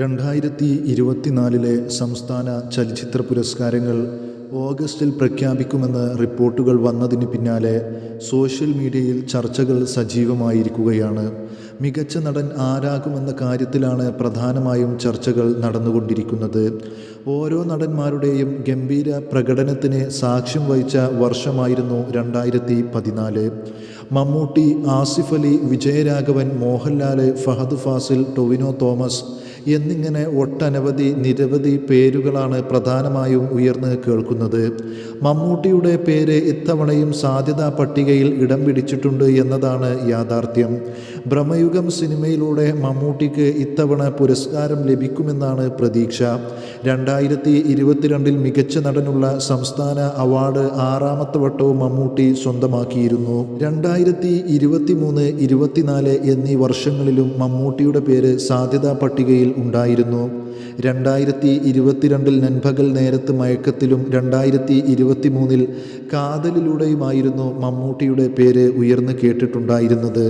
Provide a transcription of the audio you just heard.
രണ്ടായിരത്തി ഇരുപത്തിനാലിലെ സംസ്ഥാന ചലച്ചിത്ര പുരസ്കാരങ്ങൾ ഓഗസ്റ്റിൽ പ്രഖ്യാപിക്കുമെന്ന് റിപ്പോർട്ടുകൾ വന്നതിന് പിന്നാലെ സോഷ്യൽ മീഡിയയിൽ ചർച്ചകൾ സജീവമായിരിക്കുകയാണ്. മികച്ച നടൻ ആരാകുമെന്ന കാര്യത്തിലാണ് പ്രധാനമായും ചർച്ചകൾ നടന്നുകൊണ്ടിരിക്കുന്നത്. ഓരോ നടന്മാരുടെയും ഗംഭീര പ്രകടനത്തിന് സാക്ഷ്യം വഹിച്ച വർഷമായിരുന്നു രണ്ടായിരത്തി പതിനാല് മമ്മൂട്ടി ആസിഫ് അലി വിജയരാഘവൻ മോഹൻലാൽ ഫഹദ് ഫാസിൽ ടൊവിനോ തോമസ് എന്നിങ്ങനെ ഒട്ടനവധി നിരവധി പേരുകളാണ് പ്രധാനമായും ഉയർന്ന് കേൾക്കുന്നത്. മമ്മൂട്ടിയുടെ പേര് ഇത്തവണയും സാധ്യതാ പട്ടികയിൽ ഇടം പിടിച്ചിട്ടുണ്ട് എന്നതാണ് യാഥാർത്ഥ്യം. ഭ്രമയുഗം സിനിമയിലൂടെ മമ്മൂട്ടിക്ക് ഇത്തവണ പുരസ്കാരം ലഭിക്കുമെന്നാണ് പ്രതീക്ഷ. രണ്ടായിരത്തി ഇരുപത്തിരണ്ടിൽ മികച്ച നടനുള്ള സംസ്ഥാന അവാർഡ് ആറാമത്തെ വട്ടവും മമ്മൂട്ടി സ്വന്തമാക്കിയിരുന്നു. രണ്ടായിരത്തി ഇരുപത്തി മൂന്ന് ഇരുപത്തിനാല് എന്നീ വർഷങ്ങളിലും മമ്മൂട്ടിയുടെ പേര് സാധ്യതാ പട്ടികയിൽ ഉണ്ടായിരുന്നു. രണ്ടായിരത്തി ഇരുപത്തിരണ്ടിൽ നൻപകൽ നേരത്ത് മയക്കത്തിലും രണ്ടായിരത്തി ഇരുപത്തി മൂന്നിൽ കാതലിലൂടെയുമായിരുന്നു മമ്മൂട്ടിയുടെ പേര് ഉയർന്നു കേട്ടിട്ടുണ്ടായിരുന്നത്.